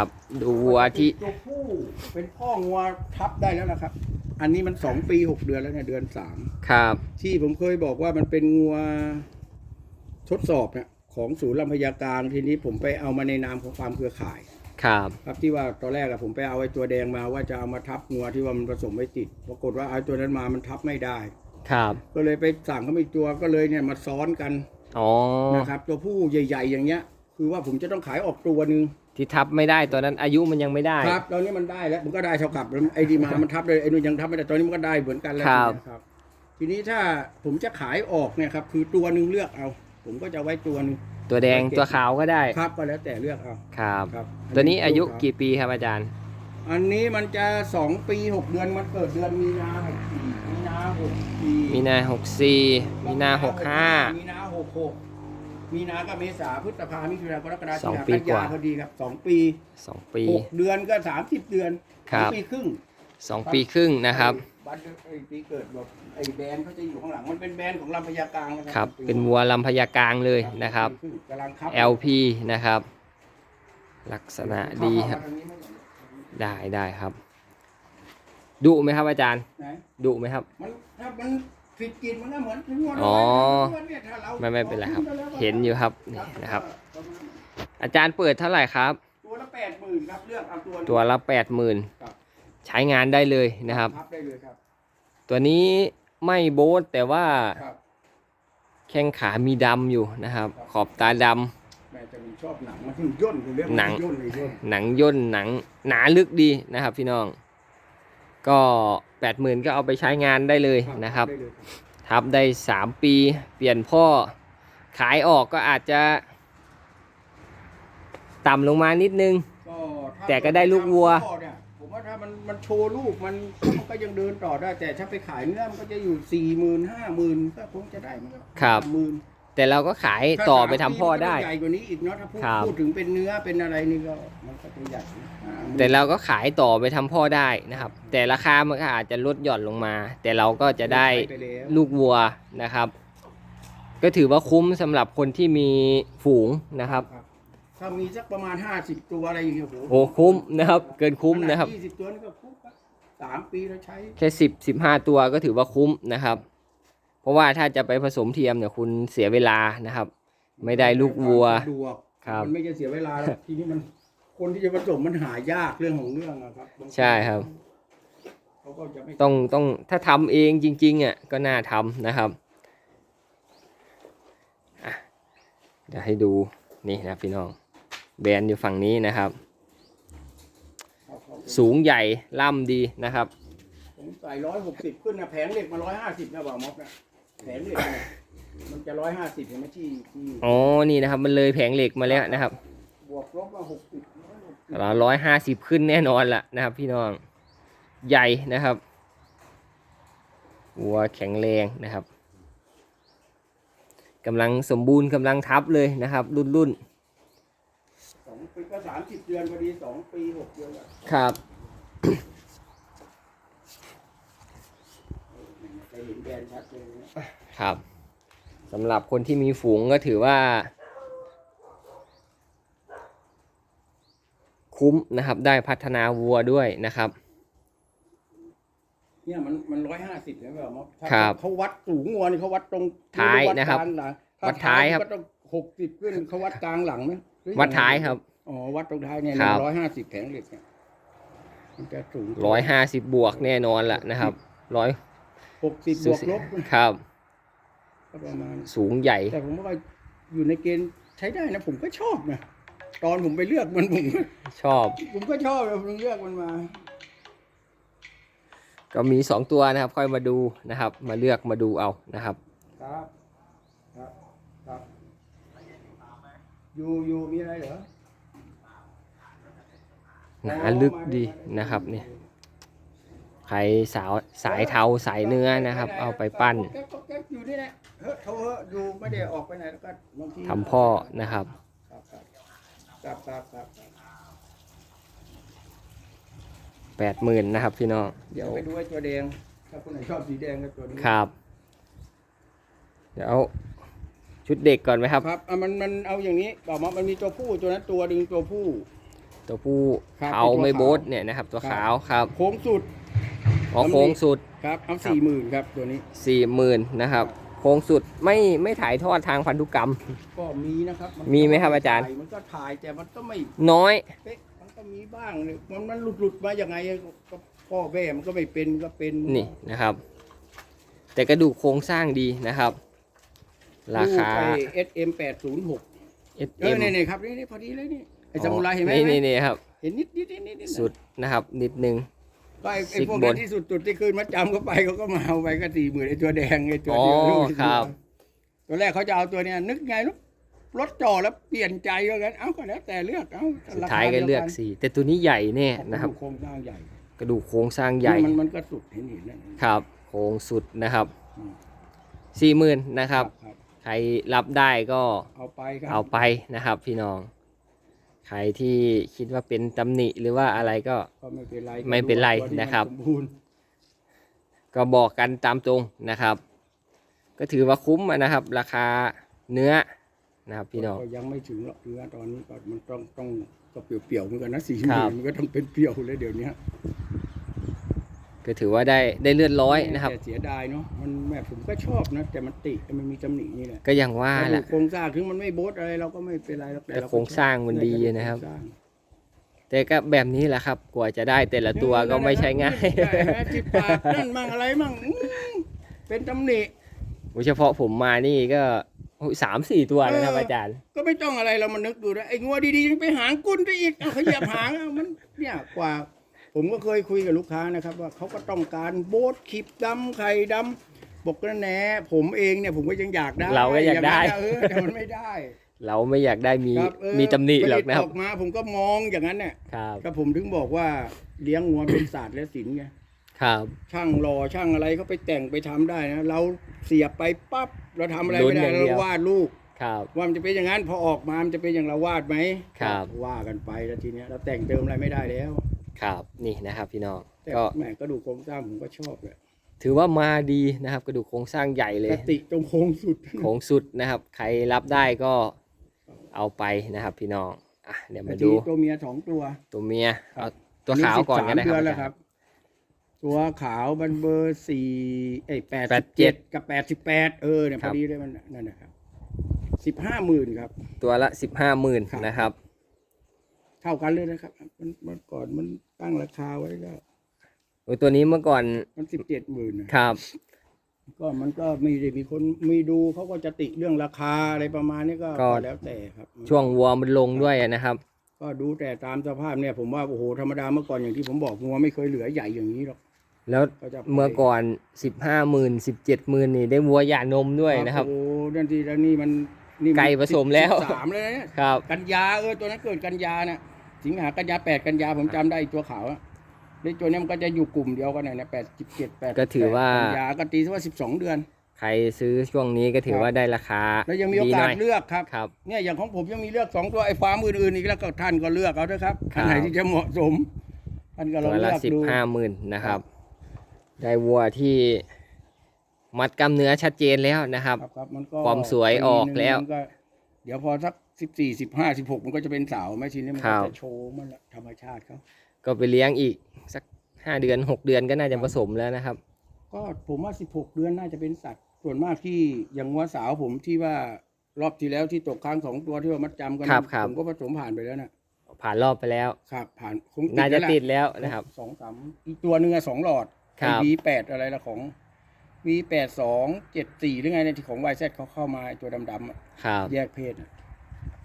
ครับดูวัวที่ตัวผู้เป็นพ่องัวทับได้แล้วนะครับ อันนี้มันสองปีหกเดือนแล้วเนี่ยเดือนสามครับ ที่ผมเคยบอกว่ามันเป็นงัวทดสอบเนี่ยของศูนย์ลำพญากลางทีนี้ผมไปเอามาในนามของความเครือข่าย ครับ ครับที่ว่าตอนแรกอะผมไปเอาไอ้ตัวแดงมาว่าจะเอามาทับงัวที่ว่ามันผสมไม่ติดปรากฏว่าเอาตัวนั้นมามันทับไม่ได้ ครับ ก็เลยไปสั่งเขามาอีกตัวก็เลยเนี่ยมาซ้อนกันอ๋อนะครับ ตัวผู้ใหญ่ ๆ อย่างเงี้ย คือว่าผมจะต้องขายออกตัวหนึ่ง ที่ทับไม่ได้ตัวนั้นอายุมันยังไม่ได้ ครับตอนนี้มันได้แล้วมันก็ได้เท่ากับไอ้ดีมามันทับเลยไอ้นู่นยังทับไม่ได้ตอนนี้มันก็ได้เหมือนกันแล้วครับ นะครับ ทีนี้ถ้าผมจะขายออกเนี่ยครับคือตัวหนึ่งเลือกเอา ผมก็จะไว้ตัวหนึ่งตัวแดงโอเคตัวขาวก็ได้ครับก็แล้วแต่เลือกเอาครับ ครับตัวนี้อายุครับกี่ปีครับอาจารย์ อันนี้มันจะสองปีหกเดือนมันเกิดเดือนมีนาหกสี่มีนาหกสี่มีนาหกสี่มีนาหกห้ามีนาหกหก มีนาก็เมษาพฤษภามิถุนากรกฎาคมสองสิงหาปีกันกยาว่า พอดีครับสองปีสองปี หกเดือนก็สามสิบเดือนครับสองปีครึ่งสองปีครึ่งนะครับบัตรไอ้ปีเกิดแบบไอ้แบรนด์เขาจะอยู่ข้างหลังมันเป็นแบรนด์ของลำพญากลางนะคครัรับ เป็นวัวลำพญากลางเลยนะครับกำลังครับ LP นะครับ ลักษณะดีครับ เข้ามาทางนี้ไหมได้ได้ครับดุไหมครับอาจารย์ไหนดุไหมครับ มันถ้ามัน ผิดกินมันก็เหมือนงวดอ๋องวดเนี่ยถ้าเราไม่ไม่เป็นไรครับอาขึ้ปแล้วก็เห็นอยู่ครับนี่นะครับประมาณอาจารย์เปิดเท่าไหร่ครับ ตัวละแปดหมื่นครับเลือกเอาตัวหนึ่ง ตัวละแปดหมื่นครับ ใช้งานได้เลยนะครับทับได้เลยครับ ตัวนี้ไม่โบ๊ทแต่ว่าครับ แข้งขามีดำอยู่นะครับ ขอบตาดำ แม่จะมีชอบหนังมันถึงย่นคือเรียกว่าหนัง ย่นเลยย่นหนังย่นหนังหนาลึกดีนะครับพี่น้อง ก็แปดหมื่นก็เอาไปใช้งานได้เลยนะครับได้เลยครับทับได้สามปี เปลี่ยนพ่อขายออกก็อาจจะ ต่ำลงมานิดนึง ก็ถ้าแต่ก็ได้ลูกวัว พ่อเนี่ยผมว่าถ้ามันมันโชว์ลูกมันมันก็ยังเดินต่อได้แต่ถ้าไปขายเนื้อมันก็จะอยู่สี่หมื่นห้าหมื่นก็คงจะได้มันก็ครับ หมื่น แต่เราก็ขายต่อไปทำพ่อได้ ใหญ่กว่านี้อีกเนาะถ้าพูดครับ พูดถึงเป็นเนื้อเป็นอะไรนี่ก็มันก็จะใหญ่อ่าแต่เราก็ขายต่อไปทำพ่อได้นะครับ แต่ราคามันก็อาจจะลดหย่อนลงมา แต่เราก็จะได้ไปแล้วลูกวัวนะครับ ก็ถือว่าคุ้มสำหรับคนที่มีฝูงนะครับครับถ้ามีสักประมาณห้าสิบตัวอะไรอย่างเงี้ยโอ้คุ้มนะครับ เกินคุ้มนะครับ ยี่สิบตัวนี่ก็คุ้มครับสามปีแล้วใช้แค่สิบสิบห้าตัวก็ถือว่าคุ้มนะครับเพ ราะว่าถ้าจะไปผสมเทียมเนี่ยคุณเสียเวลานะครับ ไม่ได้ลูกวัวสะดวกครับ มันไม่จะเสียเวลาหรอกทีนี้มันคนที่จะผสมมันหายากเรื่องของเรื่องอะครับางทีใช่ครับ เขาก็จะไม่ต้องต้องถ้าทำเองจริงๆอะก็น่าทำนะครับอะเดี๋ยวให้ดูนี่นะพี่น้อง แบรนด์อยู่ฝั่งนี้นะครับเขาเขาสูงใหญ่ล่ำดีนะครับ ผมใส่ร้อยหกสิบขึ้นนะแผงเหล็กมาร้อยห้าสิบนะบ่าวม็อกนะ แผงเหล็กเนี่ยมันจะร้อยห้าสิบเห็นไหมที่ที่อ๋อนี่นะครับ มันเลยแผงเหล็กมาแล้วนะครับบวกลบมาหกสิบเราร้อยห้าสิบขึ้นแน่นอนละนะครับ พี่น้องใหญ่นะครับวัวแข็งแรงนะครับกำลังสมบูรณ์กำลังทับเลยนะครับ รุ่นรุ่นสองปีก็สามสิบเดือนพอดีสองปีหกเดือนอะครับ จะ เห็นแบรนด์ชัดเลยนะครับสำหรับคนที่มีฝูงก็ถือว่า คุ้มนะครับได้พัฒนาวัวด้วยนะครับ เนี่ยมันมันร้อยห้าสิบนะบ่าวม็อกถ้าครับเขาวัดสูงงัวนี่เขาวัดตรงท้ายนะครับวัดกลางหลังถ้วัดท้ายครับก็ต้องหกสิบขึ้นเขาวัดกลางหลังไหมหรือวัดท้ายครับอ๋อวัดตรงท้ายเนี่ยครับร้อยห้าสิบแผงเหล็กเนี่ยมันจะสูงร้อยห้าสิบบวกแน่นอนละนะครับร้อย หกสิบบวกลบครับก็ประมาณ สูงใหญ่ แต่ผมว่าอยู่ในเกณฑ์ใช้ได้นะ ผมก็ชอบนะตอนผมไปเลือกมันผมก็ชอบ ผมก็ชอบนะผมเลือกมันมา ก็มีสองตัวนะครับ ค่อยมาดูนะครับ มาเลือกมาดูเอานะครับ ครับ ครับครับอยู่อยู่มีอะไรเหรอหนาลึกดีนะครับเนี่ย ใครสาวสายเทาสายเนื้อนะครับ เอาไปปั้น อยู่นี่แหละเฮ้ยเขาเฮ้ยอยู่ไม่ได้ออกไปไหนแล้วก็บางทีทำพ่อนะครับ ครับครับครับครับครับแปดหมื่นนะครับพี่น้อง เดี๋ยวไปดูไอ้ตัวแดง ถ้าคนไหนชอบสีแดงก็ตัวนี้ครับ เดี๋ยวเอาชุดเด็กก่อนไหมครับ ครับอะมันมันเอาอย่างนี้บอกมามันมีตัวผู้ตัวนั้นตัวดึงตัวผู้ ตัวผู้ครับเขาไม่โบทเนี่ยนะครับ ตัวขาวครับ โค้งสุด อ๋อตำหนิโค้งสุด ครับเอาครับสี่หมื่นครับตัวนี้สี่หมื่นนะครับ โค้งสุดไม่ไม่ถ่ายทอดทางพันธุกรรม ก็มีนะครับนมีไหมครับอาจารย์ ถ่มันก็ถ่ายแต่มันก็ไม่น้อย เป๊ะมันก็มีบ้างเลยมันมันหลุดหลุดๆมาอย่างไงก็พ่อแม่มันก็ไม่เป็นก็เป็นนี่นะครับ แต่กระดูกโครงสร้างดีนะครับ ราคาเอสเอ็มแปดศูนย์หกเอ SM อเนี่ยเนี่ยครับนี่นี่พอดีเลยนี่ไอ้สมุไรเห็นไหมนี่นี่นี่ครับ เห็นนิดนิดนิดนิดนิดสุดนะครับ นิดนึง ก็ไอ้ไอ้สิบพวกบนี้นที่สุดจุดที่คืนมัดจำเขาไปเขาก็มาเอาไปก็สี่หมื่นไอ้ตัวแดงไอ้ตัวอ๋อเดียวลูกครับ ตัวแรกเขาจะเอาตัวเนี้ยนึกไงลูกรถจ่อแล้วเปลี่ยนใจก็กันเอ้าก็แล้วแต่เลือกเอ้าสุดท้ายก็เลือกสีแต่ตัวนี้ใหญ่แน่นะนะคครัรับบโครงสร้างใหญ่กระดูกโครงสร้างใหญ่มันมันก็สุดเห็นเห็นนั่นครับ โครงสุดนะครับอืมสี่หมื่นนะครับครับ ใครรับได้ก็เอาไปครับเอาไปนะครับพี่น้อง ใครที่คิดว่าเป็นตำหนิหรือว่าอะไรก็ก็ไม่เป็นไรไม่เป็นไรตัวที่มันะครับ สมบูรณ์ก็บอกกันตามตรงนะครับ ก็ถือว่าคุ้มอะนะครับ ราคาเนื้อนะครับพี่น้อง ก็ยังไม่ถึงหรอกเนื้อตอนนี้ก็มันต้องต้องก็เปรี้ยวๆเหมือนกันนะสี่หครัมื่บนมันก็ต้องเป็นเปรี้ยวเลยเดี๋ยวนี้ ก็ถือว่าได้ได้เลือดร้อยนะครับ แต่เสียดายเนาะมันแม่ผมก็ชอบนะแต่มันติมันมีตำหนินี่แหละก็อย่างว่าแต่แหดูละโครงสร้างถึงมันไม่โบสอะไรเราก็ไม่เป็นไรหรอกแต่เาก็โครงสร้างมันดีนะครับโงสางแต่ก็แบบนี้แหละครับกว่าจะได้แต่ละตัวก็ไม่ใช่ง่ายใช่ไหมที่ปากนั่นมั่งอะไรมั่งอื้อเป็นตำหนิโดยเฉพาะผมมานี่ก็โอ้ยสามสี่ตัวนะครับเออออาจารย์ ก็ไม่ต้องอะไรเรามานึกดูนะไอ้งัวดีๆยังไปหางกุ้นไปอีกเอาขยับหางเอามันเนี่ยกว่า ผมก็เคยคุยกับลูกค้านะครับ ว่าเขาก็ต้องการโบสขีบดำไข่ดำบอกกันแหนผมเองเนี่ยผมก็ยังอยากได้เราก็อยากได้งนั้นนะเออแต่มันไม่ได้เราไม่อยากได้มีครับเออมีตำหนิหรอกผลิตนะครัอบอกมาผมก็มองอย่างนั้นเนี่ยครับก็ผมถึงบอกว่าเลี้ยงงัวเป็นศาสตร์และศิลป์ไง ครับ ช่างหล่อช่างอะไรเขาไปแต่งไปทำได้นะ เราเสียบไปปั๊บเราทำอะไรลุ้ไม่นได้อย่างเดียวเราวาดรูปครับ ว่ามันจะเป็นอย่างนั้นพอออกมามันจะเป็นอย่างเราวาดไหมครับ ว่ากันไปแล้วทีเนี้ยเราแต่งเติมอะไรไม่ได้แล้ว ครับนี่นะครับพี่น้องแต่ก็แหมก็ดูโครงสร้างผมก็ชอบเลยถือว่ามาดีนะครับ กระดูกโครงสร้างใหญ่เลยแต่ติตรงโค้งสุดโค้งสุดนะครับ ใครรับได้ก็เอาไปนะครับ พี่น้องอะเดี๋ยวมาดูตัวเมียสองตัว ตัวเมียครัเอาบตัวขาวก่อนก็ได้13คเดืรัอนบแล้วครับ ตัวขาวมันเบอร์สี่เอ้แปด87กับแปดสิบแปดเออเนี่ยคพรัอบดีเลยมันนั่นนะครับสิบห้าหมื่นครับ ตัวละสิบห้าหมื่นครับนะครับเท่ากันเลยนะครับ มันมันก่อนมันตั้งราคาไว้ก็โอ้ยตัวนี้เมื่อก่อนมันสิบเจ็ดหมื่นะครับ ก็มันก็มีได้มีคนมีดูเขาก็จะติเรื่องราคาอะไรประมาณนี้ก็ก็ก็แล้วแต่ครับช่วงวัวมันลงด้วยนะครับ ก็ดูแต่ตามสภาพเนี่ยผมว่าโอ้โหธรรมดาเมื่อก่อนอย่างที่ผมบอกงัวไม่เคยเหลือใหญ่อย่างนี้หรอกแล้วก็จะไปเมื่อก่อนสิบห้าหมื่นสิบเจ็ดหมื่นนี่ได้วัวหย่านมด้วยนะครับโอ้โหนั่นทีแล้วนี่มันนี่นไก่ผสมแล้วสิบสามเลยนะเนี่ยครับ กันยาเออตัวนั้นเกิดกันยาเนี่ย สิงหากันยาแปดกันยาผมจำได้อีกตัวขาวอะแล้วตัวเนี้ยมันก็จะอยู่กลุ่มเดียวกันเนี่ยแปดสิบเจ็ดแปดก็ถือว่ากันยาก็ตีซะว่าสิบสองเดือน ใครซื้อช่วงนี้ก็ถือว่าได้ราคาแล้วยังมีโอดีหกาน่สอยเลือกครับครับเนี่ยอย่างของผมยังมีเลือกสองตัวไอ้ฟาร์มอื่นๆอีกแล้วก็ท่านก็เลือกเอาเถอะครับครับอันไหนที่จะเหมาะสมท่านก็ลองตัวเลืละอกสิบดูห้าหมื่นนะครับ ได้วัวที่มัดกล้ามเนื้อชัดเจนแล้วนะครับครับครับมันก็ความสวยออกแล้วปีหนึ่งมันก็เดี๋ยวพอสัก สิบสี่สิบห้าสิบหกมันก็จะเป็นสาวไหมทีนี้มันครัก็บ จะโชว์มันละธรรมชาติเขาก็ไปเลี้ยงอีกสักห้าเดือนหกเดือนก็น่าจะผสมแล้วนะครับ ก็ผมว่าสิบหกเดือนน่าจะเป็นสัตว์ ส่วนมากที่อย่างวัวสาวผมที่ว่ารอบที่แล้วที่ตกค้างสองตัวที่ว่ามัดจำกันครับครับ ผมก็ผสมผ่านไปแล้วนะผ่านรอบไปแล้ว ครับ ผ่านคงน่าจะแล้วติดแล้วนะครับ สองสามอีกตัวหนึ่งอะสองหลอดครับ วีแปดอะไรละของวีแปดสองเจ็ดสี่หรือไงเนี่ยที่ของวายแซเขาเข้ามาไอ้ตัวดำๆอะครับ แยกเพศอะ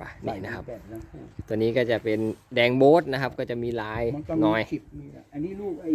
ไปนี่นะครับใส่ V8 ทั้งคู่ตัวนี้ก็จะเป็นแดงโบ๊ทนะครับ ก็จะมีลายมันก็หมีน่อยคลิปมีอะอันนี้ลูกไอ้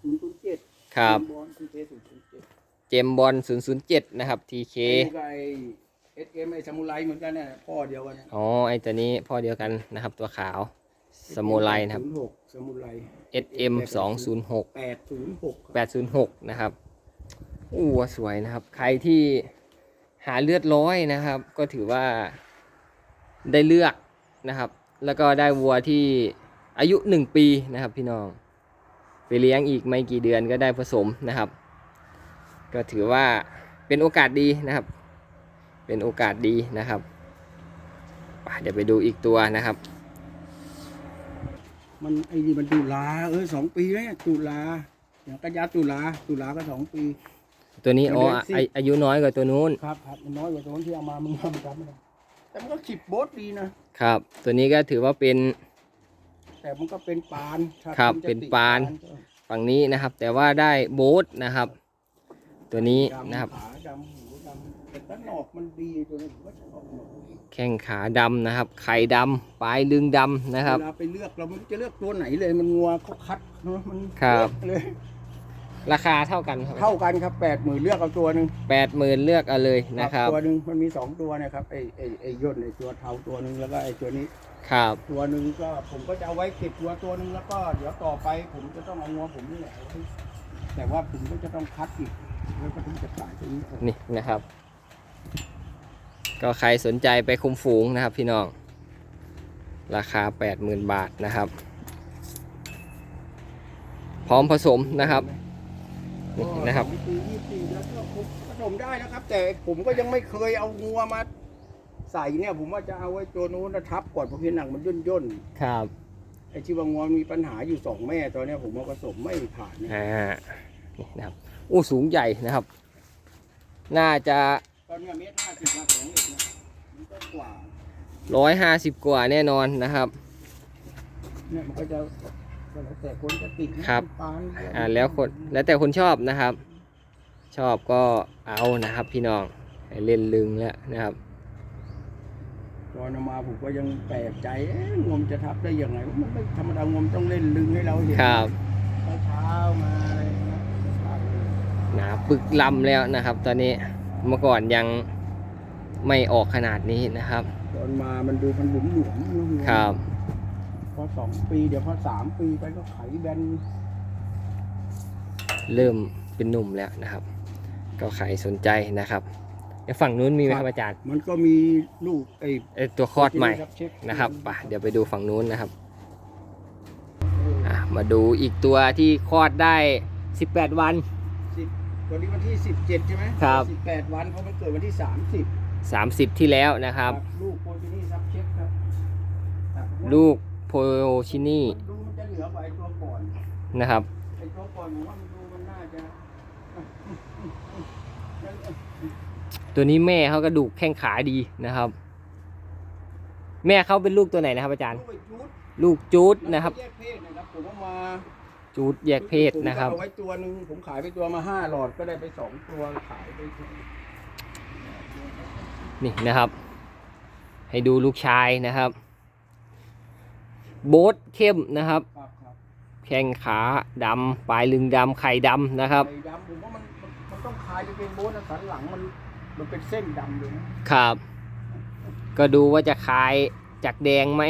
ศูนย์ศูนย์เจ็ดครับบอลทีเคศูนย์ศูนย์เจ็ดเจมบอล007 นะครับ TK ไอ้เอสเอ็มไอ้ซามูไรเหมือนกันเนี่ยพ่อเดียวกันเนี่ยอ๋อไอตัวนี้พ่อเดียวกันนะครับ ตัวขาวสโมไลนะครับ ศูนย์หกซามูไร SM 206 แปดศูนย์หก806 นะครับอู้วัวสวยนะครับ ใครที่หาเลือดร้อยนะครับ ก็ถือว่า ได้เลือกนะครับ แล้วก็ได้วัวที่อายุ 1 ปีนะครับ พี่น้องไปเลี้ยงอีกไม่กี่เดือนก็ได้ผสมนะครับ ก็ถือว่าเป็นโอกาสดีนะครับ เป็นโอกาสดีนะครับไปเดี๋ยวไปดูอีกตัวนะครับ มันไอ้นี่มันตุลาเออสองปีแล้วเนี่ยตุลาอย่างกันยาตุลาตุลาก็สองปี ตัวนี้มันอ๋อเล็กสิอาอายุน้อยกว่าตัวนู้นครับครับมันน้อยกว่าตัวที่เอามามึงทำจำไม่ได้ แต่มันก็ขีดโบ๊ทดีนะ ครับ ตัวนี้ก็ถือว่าเป็น แต่มันก็เป็นปานถ้าครับณจะเป็นติดปานก็ฝั่งนี้นะครับ แต่ว่าได้โบ๊ทนะครับ ตัวนี้ดำนะครับ ขาดำหูดำแต่ตั้งหนอกมันดีตัวนี้ผมก็ชอบหนอกดีแข้งขาดำนะครับ ไข่ดำปลายลึงดำนะครับ เวลาไปเลือกเราไม่รู้จะเลือกตัวไหนเลยมันงัวเขาคัดเนอะมันครับ เลือกเลย ราคาเท่ากันครับเท่ากันครับแปดหมื่นเลือกเอาตัวหนึ่งแปดหมื่นเลือกเอาเลยนะครับ ตัวหนึ่งมันมีสองตัวนะครับไอ้ไอ้ไอ้ย่นไอ้ตัวเทาตัวหนึ่งแล้วก็ไอ้ตัวนี้ครับ ตัวหนึ่งก็ผมก็จะเอาไว้เก็บตัวตัวหนึ่งแล้วก็เดี๋ยวต่อไปผมจะต้องเอางัวผมนี่แหละเอาไว้แต่ว่าผมก็จะต้องคัดอีกแล้วก็ถึงจะขายตัวนี้ออกนี่นะครับ ก็ใครสนใจไปคุมฝูงนะครับ พี่น้องราคา 80,000 บาทนะครับ พร้อมผสมนะครับ นี่นะครับก็สองปียี่สิบปีแล้วก็ผมผสมได้นะครับ แต่ผมก็ยังไม่เคยเอางัวมาใส่เนี่ย ผมว่าจะเอาไว้ตัวนู้นนะทับก่อนเพราะเพียงหนังมันย่นย่นครับๆไอ้ที่ว่างัวมีปัญหาอยู่สองแม่ตอนเนี้ยผมว่าผสมไม่ผ่านเนี่ยอ่านี่นะครับอู้สูงใหญ่นะครับ น่าจะตอนเนี้ยเมตรห้าสิบมาแข็งอีกนะมันก็กว่า150กว่าแน่นอนนะครับ เนี่ยมันก็จะก็ แล้วแต่คนจะติดนะครับ ปานอ่าแล้วคนแล้วแต่คนชอบนะครับ ชอบก็เอานะครับ พี่น้องให้เล่นลึงแล้วนะครับตอนเอามาผมก็ยังแปลกใจเอ๊ะงวมจะทับได้ยังไงมันไม่ธรรมดางวมต้องเล่นลึงให้เราเห็นครับเช้าๆมาอะไรอย่างเงี้ยเช้าเลยหนาปึกลำแล้วนะครับ ตอนนี้เมื่อก่อนยังไม่ออกขนาดนี้นะครับ ตอนมามันดูมันหลุมหลวมๆครับพ อสองปี เดี๋ยวพอสามปีไปก็ไขแบนเริ่มเป็นหนุ่มแล้วนะครับ ก็ใครสนใจนะครับเดี๋ยวฝั่งนู้นมีไหมครับอาจารย์ มันก็มีลูกไอ้เอ้ยตัวคลอดใหม่เช็คนะครับไปเดี๋ยวไปดูฝั่งนู้นนะครับอะมาดูอีกตัวที่คลอดได้ 18 วันสิบวันนี้วันที่สิบเจ็ดใช่ไหมครับสิบแปดวันเพราะมันเกิดวันที่สามสิบ30 ที่แล้วนะครับ ลูกโปรตีนี่ซับเช็คครับครับลูก โพชินี่ดูมันจะเหนือกว่าไอ้ตัวก่อนนะครับ ไอ้ตัวก่อนผมว่ามันดูมันน่าจะตัวนี้แม่เขากระดูกแข้งขาดีนะครับ แม่เขาเป็นลูกตัวไหนนะครับอาจารย์ ลูกไอ้จูดลูกจูดนะครับ แยกเพศนะครับผมเอามาจูดแยกเพศนะครับ ผมก็เอาไว้ตัวหนึ่งผมขายไปตัวมาห้าหลอดก็ได้ไปสองตัวขายไปนี่นะครับ ให้ดูลูกชายนะครับ โบ๊ทเข้มนะครับ ครับครับแข้งขาดำปลายลึงดำไข่ดำนะครับ ไอ้ดำผมว่ามันมันมันต้องคลายไปเป็นโบสนะสันหลังมันมันเป็นเส้นดำเลยนะครับ ก็ดูว่าจะคลายจากแดงไหม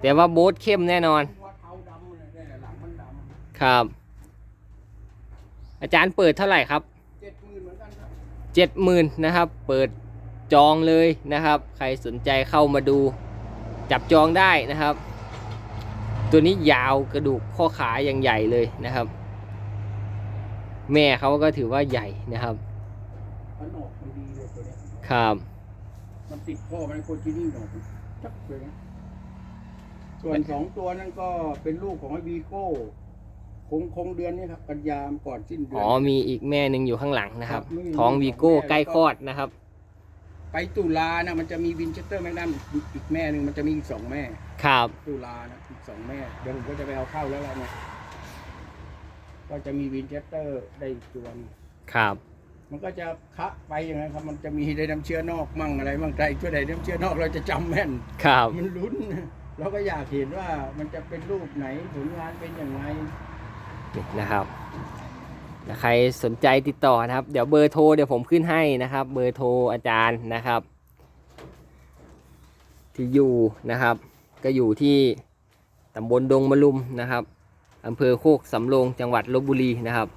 แต่ว่าโบ๊ทเข้มแน่นอน ว่าเท้าดำเลยเนี่ยหลังมันดครับ อาจารย์เปิดเท่าไหร่ครับำเจ็ดหมื่นเหมือนกันครับเจ็ดหมื่นนะครับ เปิดจองเลยนะครับ ใครสนใจเข้ามาดู จับจองได้นะครับ ตัวนี้ยาวกระดูกข้อขาอย่างใหญ่เลยนะครับ แม่เขาก็ถือว่าใหญ่นะครับมันออกมันดีเลยตัวเนี้ยครับมันติดพ่อมันโคจินี่หน่อยจับเลยนะส่วนสองตัวนั้นก็เป็นลูกของไอ้บีโก้คงคงเดือนนี้ครับกันยามก่อนสิ้นเดือ๋อมีอีกแม่หนึ่งอยู่ข้างหลังนะครับครับมีท้องวีโก้สองแม่ใกล้คลอดนะครับ ไปตุลานะมันจะมีวินเชสเตอร์แมกนัมอีกแม่หนึ่งมันจะมีอีกสองแม่ ครับตุลานะอีกสองแม่เดี๋ยวผมก็จะไปเอาเข้าแล้วล่ะเนี่ยก็จะมีวินเชสเตอร์ได้อีกตัวหนึ่งครับมันก็จะคะไปอย่างนั้นครับ มันจะมีได้น้ำเชื้อนอกมั่งอะไรมั่งใครช่วยได้น้ำเชื้อนอกเราจะจำแม่น ครับมันลุ้น เราก็อยากเห็นว่ามันจะเป็นรูปไหนผลงานเป็นอย่างไรนี่นะครับถ้าใครสนใจติดต่อนะครับ เดี๋ยวเบอร์โทรเดี๋ยวผมขึ้นให้นะครับ เบอร์โทรอาจารย์นะครับ ที่อยู่นะครับ ก็อยู่ที่ตำบลดงมะลุมนะครับอำเภอโคกสำโรงจังหวัดลบบุรีนะครับ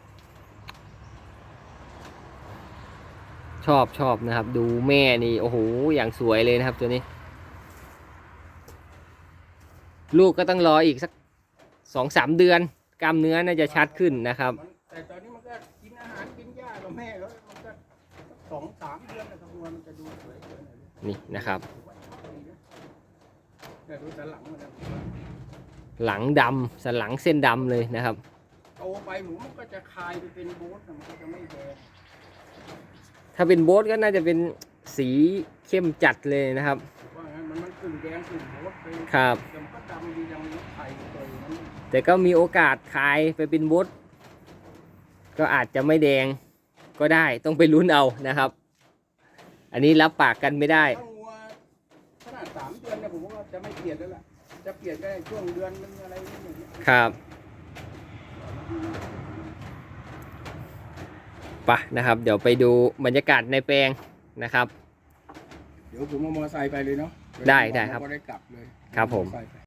ชอบชอบนะครับ ดูแม่นี่โอ้โหอย่างสวยเลยนะครับตัวนี้ ลูกก็ต้องรออีกสักสองสามเดือน กล้ามเนื้อน่าจะชัดขึ้นนะครับมันแต่ตอนนี้มันก็กินอาหารกินหญ้ากับแม่แล้วมันก็สองสามเดือนนะครับวัวมันจะดูสวยเกินหน่อยนี่นะครับแต่ ดูแต่หลังมันนะหลังดำสันหลังเส้นดำเลยนะครับ โตไปหมูมันก็จะคลายไปเป็นโบ๊ทนะมันก็จะไม่แดงถ้าเป็นโบ๊ทก็น่าจะเป็นสีเข้มจัดเลยนะครับว่างั้นมันมันกึ่งแดงกึ่งโบ๊ทไปครับ แต่มันก็ดำดีอย่างนี้ไข่ตัวนั้นแต่ก็มีโอกาสคลายไปเป็นโบ๊ทก็อาจจะไม่แดงก็ได้ต้องไปลุ้นเอานะครับ อันนี้รับปากกันไม่ได้ ถ้างั จะไม่เปลี่ยนแล้วล่ะ จะเปลี่ยนได้ช่วงเดือนนึงอะไรนี่อย่างเงี้ยครับไปะนะครับ เดี๋ยวไปดูบรรยากาศในแปลงนะครับ เดี๋ยวผมเอามอเตอร์ไซค์ไปเลยเนาะได้ได้ครับ ก็ได้กลับเลยครับผมเอาอเตอไซค์ไป